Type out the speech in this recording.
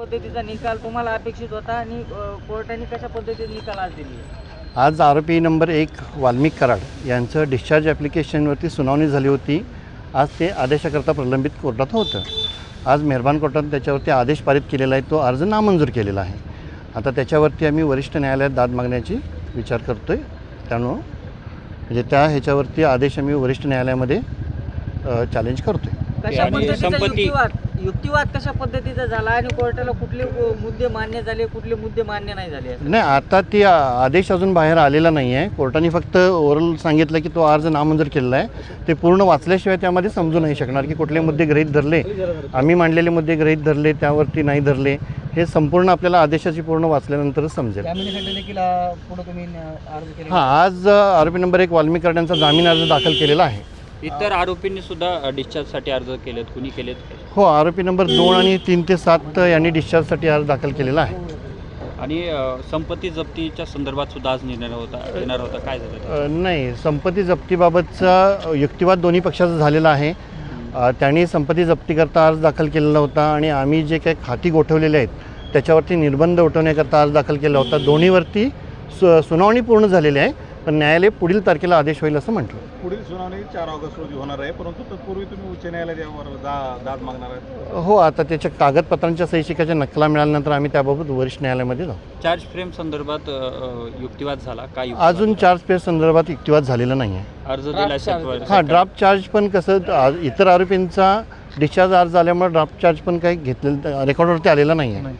पद्धतीचा निकाल तुम्हाला अपेक्षित होता आणि कोर्टाने कशा पद्धतीने निकाल आज दिली? आज आरोपी नंबर एक वाल्मिक कराड यांचं डिस्चार्ज ॲप्लिकेशनवरती सुनावणी झाली होती. आज ते आदेशाकरता प्रलंबित कोर्टात होतं. आज मेहरबान कोर्टाने त्याच्यावरती आदेश पारित केलेला आहे तो अर्ज नामंजूर केलेला आहे. आता त्याच्यावरती आम्ही वरिष्ठ न्यायालयात दाद मागण्याची विचार करतो आहे त्यामुळं म्हणजे त्या ह्याच्यावरती आदेश आम्ही वरिष्ठ न्यायालयामध्ये चॅलेंज करतो आहे पद्धतीचा संपत्ती- युक्तिवाद कशा पद्धतीचा झाला आणि कोर्टाला कुठले मुद्दे मान्य झाले कुठले मुद्दे मान्य नाही झाले नाही आता ती आदेश अजून बाहेर आलेला नाही आहे. कोर्टाने फक्त ओरल सांगितलं की तो अर्ज नामंजूर केलेला आहे. ते पूर्ण वाचल्याशिवाय त्यामध्ये समजू नाही शकणार की कुठले मुद्दे गृहीत धरले. आम्ही मांडलेले मुद्दे गृहीत धरले त्यावरती नाही धरले. हे संपूर्ण आपल्याला आदेशाची पूर्ण वाचल्यानंतरच समजेल. जामिनासाठी देखील पुढे तुम्ही अर्ज केले हां आज आरोपी नंबर एक वाल्मिक यांचा जामीन अर्ज दाखल केलेला आहे. इतर आरोपींनी सुद्धा डिस्चार्जसाठी अर्ज केलेत. कुणी केलेत? हो आरोपी नंबर दोन आणि तीन ते सात यांनी डिस्चार्जसाठी अर्ज दाखल केलेला आहे. आणि अ, संपत्ती जप्तीच्या संदर्भात सुद्धा आज निर्णय होता येणार होता. काय झालं? अ, नाही संपत्ती जप्तीबाबतचा युक्तिवाद दोन्ही पक्षाचा झालेला आहे. अ, त्यांनी संपत्ती जप्तीकरता अर्ज दाखल केलेला होता आणि आम्ही जे काही खाती गोठवलेले आहेत त्याच्यावरती निर्बंध उठवण्याकरता अर्ज दाखल केला होता. दोन्हीवरती सु सुनावणी पूर्ण झालेली आहे. पण न्यायालय पुढील तारखेला आदेश होईल असं म्हटलं. पुढील सुनावणी चार ऑगस्ट रोजी होणार आहे परंतु तत्पूर्वी तुम्ही उच्च न्यायालयात यावर दा दाद मागणार आहे हो आता त्याच्या कागदपत्रांच्या सही शिकायच्या नकला मिळाल्यानंतर आम्ही त्याबाबत वरिष्ठ न्यायालयामध्ये जाऊ. चार्ज फ्रेम संदर्भात अ, अ, युक्तिवाद झाला काय युक्तिवाद? अजून? चार्ज पेज संदर्भात युक्तिवाद झालेला नाही आहे. अर्ज दिला हां ड्राफ्ट चार्ज पण कसं आ- इतर आरोपींचा डिस्चार्ज अर्ज आल्यामुळे ड्राफ्ट चार्ज पण काही घेतलेलं रेकॉर्डवरती आलेला नाही आहे.